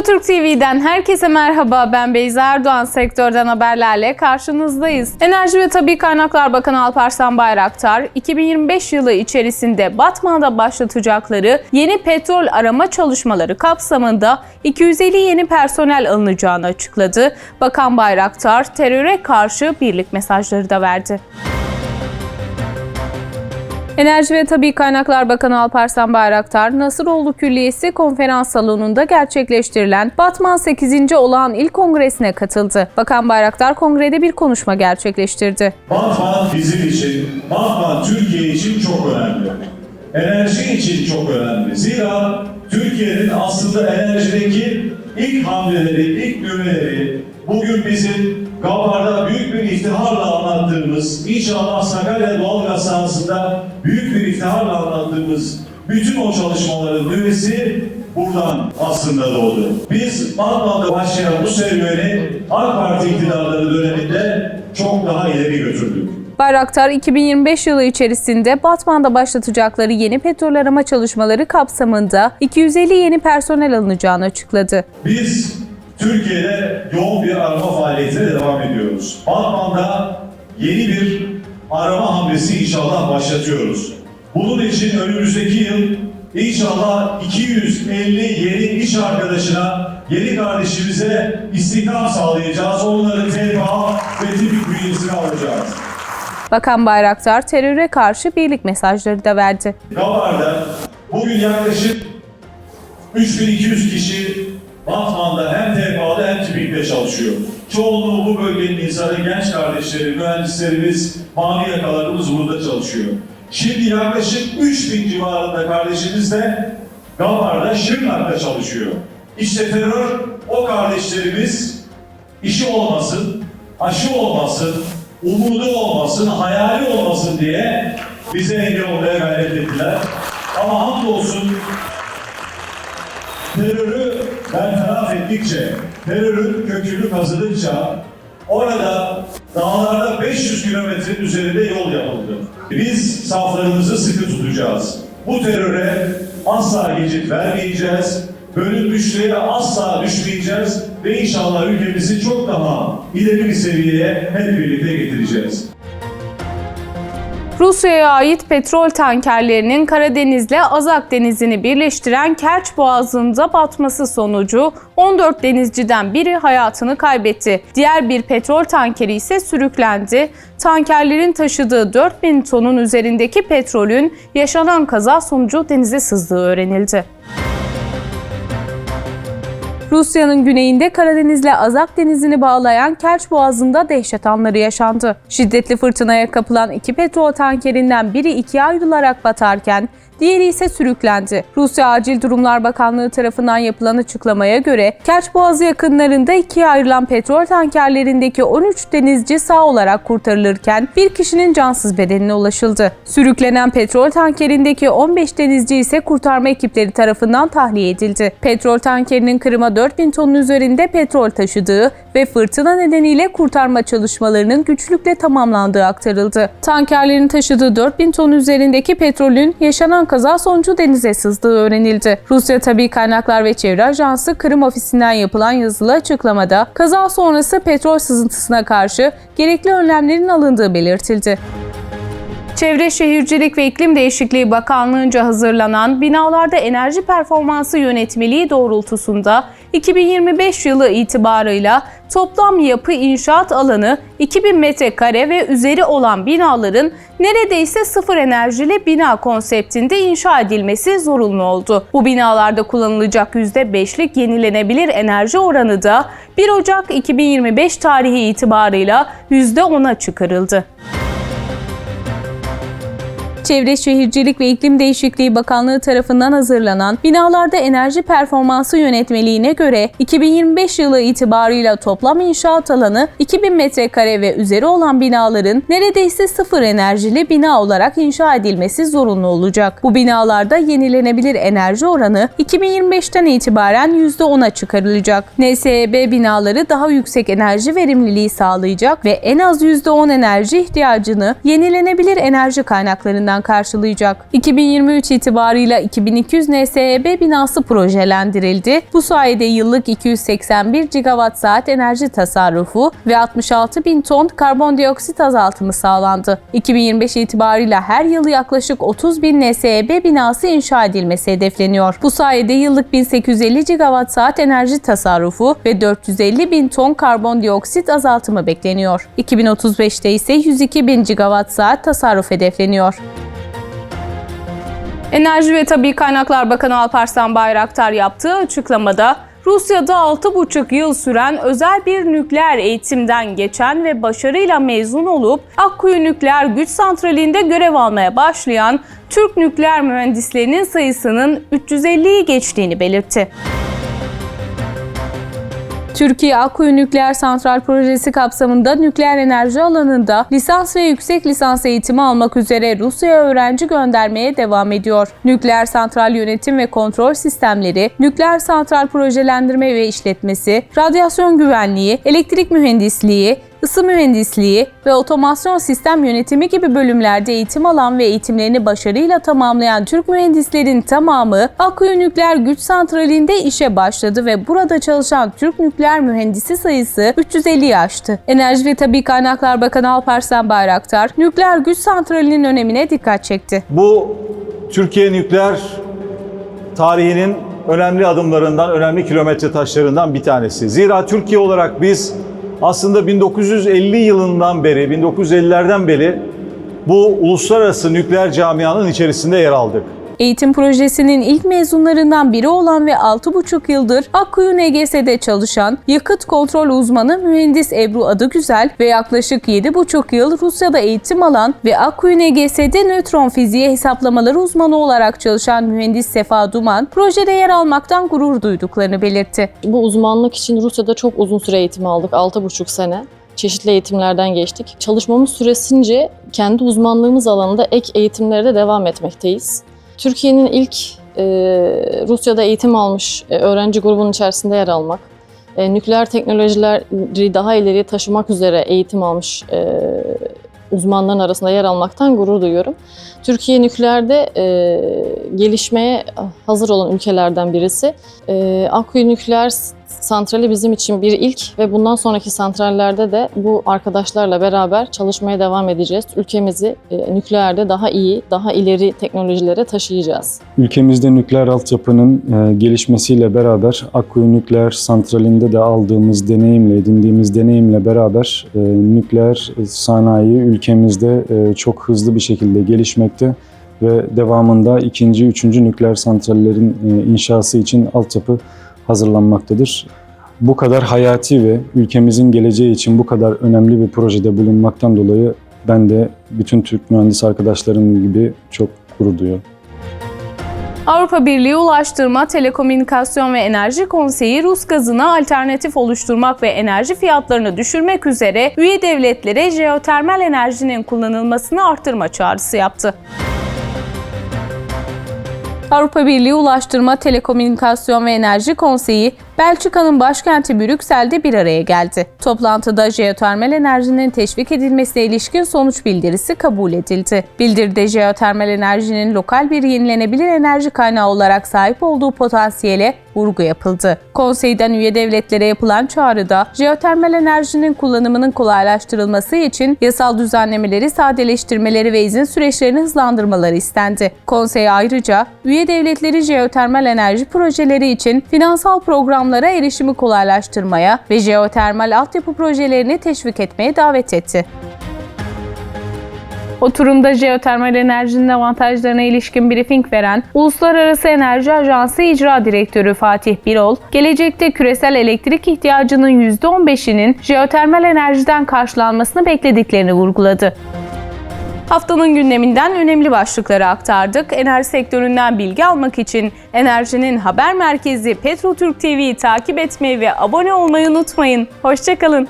Türk TV'den herkese merhaba. Ben Beyza Erdoğan. Sektörden haberlerle karşınızdayız. Enerji ve Tabi Kaynaklar Bakanı Alparslan Bayraktar, 2025 yılı içerisinde Batman'da başlatacakları yeni petrol arama çalışmaları kapsamında 250 yeni personel alınacağını açıkladı. Bakan Bayraktar, teröre karşı birlik mesajları da verdi. Enerji ve Tabi Kaynaklar Bakanı Alparslan Bayraktar, Nasıroğlu Külliyesi konferans salonunda gerçekleştirilen Batman 8. Olağan İl Kongresi'ne katıldı. Bakan Bayraktar kongrede bir konuşma gerçekleştirdi. Batman bizim için, Batman Türkiye için çok önemli. Enerji için çok önemli. Zira Türkiye'nin aslında enerjideki ilk hamleleri, ilk nüveleri bugün bizim Gabar'da büyük bir iftiharla anlattığımız, inşallah Sakarya doğalgaz sahasında büyük bir iftiharla anlattığımız bütün o çalışmaların nüvesi buradan aslında doğdu. Biz Batman'da başlayan bu serüveni AK Parti iktidarları döneminde çok daha ileri götürdük. Bayraktar 2025 yılı içerisinde Batman'da başlatacakları yeni petrol arama çalışmaları kapsamında 250 yeni personel alınacağını açıkladı. Biz Türkiye'de yoğun bir arama faaliyetine devam ediyoruz. Batman'da yeni bir arama hamlesi inşallah başlatıyoruz. Bunun için önümüzdeki yıl inşallah 250 yeni iş arkadaşına, yeni kardeşimize istihdam sağlayacağız. Onları TBA ve TİBİK bünyesine alacağız. Bakan Bayraktar teröre karşı birlik mesajları da verdi. Gabar'da bugün yaklaşık 3200 kişi Batman'da hem TFA'da hem TİBİK'te çalışıyor. Çoğunluğu bu bölgenin insanı, genç kardeşleri, mühendislerimiz, mavi yakalarımız burada çalışıyor. Şimdi yaklaşık 3000 civarında kardeşimiz de Gabar'da, Şırnak'ta çalışıyor. İşte terör o kardeşlerimiz işi olmasın, aşı olmasın, umudu olmasın, hayali olmasın diye bize engel olmaya gayret ettiler. Ama hamdolsun terörü bertaraf ettikçe, terörün kökünü kazıdıkça orada dağlarda 500 kilometrenin üzerinde yol yapıldı. Biz saflarımızı sıkı tutacağız. Bu teröre asla geçit vermeyeceğiz. Bölünmüşlüğe asla düşmeyeceğiz ve inşallah ülkemizi çok daha ileri bir seviyeye hep birlikte getireceğiz. Rusya'ya ait petrol tankerlerinin Karadeniz'le Azak Denizi'ni birleştiren Kerç Boğazı'nda batması sonucu 14 denizciden biri hayatını kaybetti. Diğer bir petrol tankeri ise sürüklendi. Tankerlerin taşıdığı 4000 tonun üzerindeki petrolün yaşanan kaza sonucu denize sızdığı öğrenildi. Rusya'nın güneyinde Karadeniz'le Azak Denizi'ni bağlayan Kerç Boğazı'nda dehşet anları yaşandı. Şiddetli fırtınaya kapılan iki petrol tankerinden biri ikiye ayrılarak batarken diğeri ise sürüklendi. Rusya Acil Durumlar Bakanlığı tarafından yapılan açıklamaya göre Kerç Boğazı yakınlarında ikiye ayrılan petrol tankerlerindeki 13 denizci sağ olarak kurtarılırken bir kişinin cansız bedenine ulaşıldı. Sürüklenen petrol tankerindeki 15 denizci ise kurtarma ekipleri tarafından tahliye edildi. Petrol tankerinin Kırım'a 4000 tonun üzerinde petrol taşıdığı ve fırtına nedeniyle kurtarma çalışmalarının güçlükle tamamlandığı aktarıldı. Tankerlerin taşıdığı 4000 ton üzerindeki petrolün yaşanan kaza sonucu denize sızdığı öğrenildi. Rusya Tabi Kaynaklar ve Çevre Ajansı Kırım ofisinden yapılan yazılı açıklamada kaza sonrası petrol sızıntısına karşı gerekli önlemlerin alındığı belirtildi. Çevre Şehircilik ve İklim Değişikliği Bakanlığı'nca hazırlanan binalarda enerji performansı yönetmeliği doğrultusunda 2025 yılı itibarıyla toplam yapı inşaat alanı 2000 metrekare ve üzeri olan binaların neredeyse sıfır enerjili bina konseptinde inşa edilmesi zorunlu oldu. Bu binalarda kullanılacak %5'lik yenilenebilir enerji oranı da 1 Ocak 2025 tarihi itibarıyla %10'a çıkarıldı. Çevre Şehircilik ve İklim Değişikliği Bakanlığı tarafından hazırlanan binalarda enerji performansı yönetmeliğine göre 2025 yılı itibarıyla toplam inşaat alanı 2000 metrekare ve üzeri olan binaların neredeyse sıfır enerjili bina olarak inşa edilmesi zorunlu olacak. Bu binalarda yenilenebilir enerji oranı 2025'ten itibaren %10'a çıkarılacak. NSEB binaları daha yüksek enerji verimliliği sağlayacak ve en az %10 enerji ihtiyacını yenilenebilir enerji kaynaklarından tarafından karşılayacak. 2023 itibarıyla 2200 NSEB binası projelendirildi. Bu sayede yıllık 281 gigawatt saat enerji tasarrufu ve 66 bin ton karbondioksit azaltımı sağlandı. 2025 itibarıyla her yıl yaklaşık 30 bin NSEB binası inşa edilmesi hedefleniyor. Bu sayede yıllık 1850 gigawatt saat enerji tasarrufu ve 450 bin ton karbondioksit azaltımı bekleniyor. 2035'te ise 102 bin gigawatt saat tasarruf hedefleniyor. Enerji ve Tabi Kaynaklar Bakanı Alparslan Bayraktar yaptığı açıklamada Rusya'da 6,5 yıl süren özel bir nükleer eğitimden geçen ve başarıyla mezun olup Akkuyu Nükleer Güç Santrali'nde görev almaya başlayan Türk nükleer mühendislerinin sayısının 350'yi geçtiğini belirtti. Türkiye Akkuyu Nükleer Santral Projesi kapsamında nükleer enerji alanında lisans ve yüksek lisans eğitimi almak üzere Rusya'ya öğrenci göndermeye devam ediyor. Nükleer santral yönetim ve kontrol sistemleri, nükleer santral projelendirme ve işletmesi, radyasyon güvenliği, elektrik mühendisliği, ısı mühendisliği ve otomasyon sistem yönetimi gibi bölümlerde eğitim alan ve eğitimlerini başarıyla tamamlayan Türk mühendislerin tamamı Akkuyu Nükleer Güç Santrali'nde işe başladı ve burada çalışan Türk nükleer mühendisi sayısı 350'yi aştı. Enerji ve Tabi Kaynaklar Bakanı Alparslan Bayraktar, nükleer güç santralinin önemine dikkat çekti. Bu Türkiye nükleer tarihinin önemli adımlarından, önemli kilometre taşlarından bir tanesi. Zira Türkiye olarak biz aslında 1950 yılından beri, 1950'lerden beri bu uluslararası nükleer camianın içerisinde yer aldık. Eğitim projesinin ilk mezunlarından biri olan ve 6,5 yıldır Akkuyu NGS'de çalışan yakıt kontrol uzmanı mühendis Ebru Adıgüzel ve yaklaşık 7,5 yıl Rusya'da eğitim alan ve Akkuyu NGS'de nötron fiziği hesaplamaları uzmanı olarak çalışan mühendis Sefa Duman, projede yer almaktan gurur duyduklarını belirtti. Bu uzmanlık için Rusya'da çok uzun süre eğitim aldık. 6,5 sene. Çeşitli eğitimlerden geçtik. Çalışmamız süresince kendi uzmanlığımız alanında ek eğitimlere de devam etmekteyiz. Türkiye'nin ilk e, Rusya'da eğitim almış e, öğrenci grubunun içerisinde yer almak, e, nükleer teknolojileri daha ileriye taşımak üzere eğitim almış e, uzmanların arasında yer almaktan gurur duyuyorum. Türkiye nükleerde e, gelişmeye hazır olan ülkelerden birisi. E, Akkuyu Nükleer Santrali bizim için bir ilk ve bundan sonraki santrallerde de bu arkadaşlarla beraber çalışmaya devam edeceğiz. Ülkemizi e, nükleerde daha iyi, daha ileri teknolojilere taşıyacağız. Ülkemizde nükleer altyapının e, gelişmesiyle beraber Akkuyu Nükleer Santrali'nde de aldığımız deneyimle, edindiğimiz deneyimle beraber e, nükleer sanayi ülkemizde çok hızlı bir şekilde gelişmekte ve devamında ikinci, üçüncü nükleer santrallerin inşası için altyapı hazırlanmaktadır. Bu kadar hayati ve ülkemizin geleceği için bu kadar önemli bir projede bulunmaktan dolayı ben de bütün Türk mühendis arkadaşlarım gibi çok gurur duyuyorum. Avrupa Birliği Ulaştırma, Telekomünikasyon ve Enerji Konseyi Rus gazına alternatif oluşturmak ve enerji fiyatlarını düşürmek üzere üye devletlere jeotermal enerjinin kullanılmasını arttırma çağrısı yaptı. Avrupa Birliği Ulaştırma, Telekomünikasyon ve Enerji Konseyi, Belçika'nın başkenti Brüksel'de bir araya geldi. Toplantıda jeotermal enerjinin teşvik edilmesine ilişkin sonuç bildirisi kabul edildi. Bildiride jeotermal enerjinin lokal bir yenilenebilir enerji kaynağı olarak sahip olduğu potansiyele vurgu yapıldı. Konseyden üye devletlere yapılan çağrıda jeotermal enerjinin kullanımının kolaylaştırılması için yasal düzenlemeleri sadeleştirmeleri ve izin süreçlerini hızlandırmaları istendi. Konsey ayrıca üye devletleri jeotermal enerji projeleri için finansal programlara erişimi kolaylaştırmaya ve jeotermal altyapı projelerini teşvik etmeye davet etti. Oturumda jeotermal enerjinin avantajlarına ilişkin briefing veren Uluslararası Enerji Ajansı İcra Direktörü Fatih Birol, gelecekte küresel elektrik ihtiyacının %15'inin jeotermal enerjiden karşılanmasını beklediklerini vurguladı. Haftanın gündeminden önemli başlıkları aktardık. Enerji sektöründen bilgi almak için Enerjinin haber merkezi Petro Türk TV'yi takip etmeyi ve abone olmayı unutmayın. Hoşçakalın.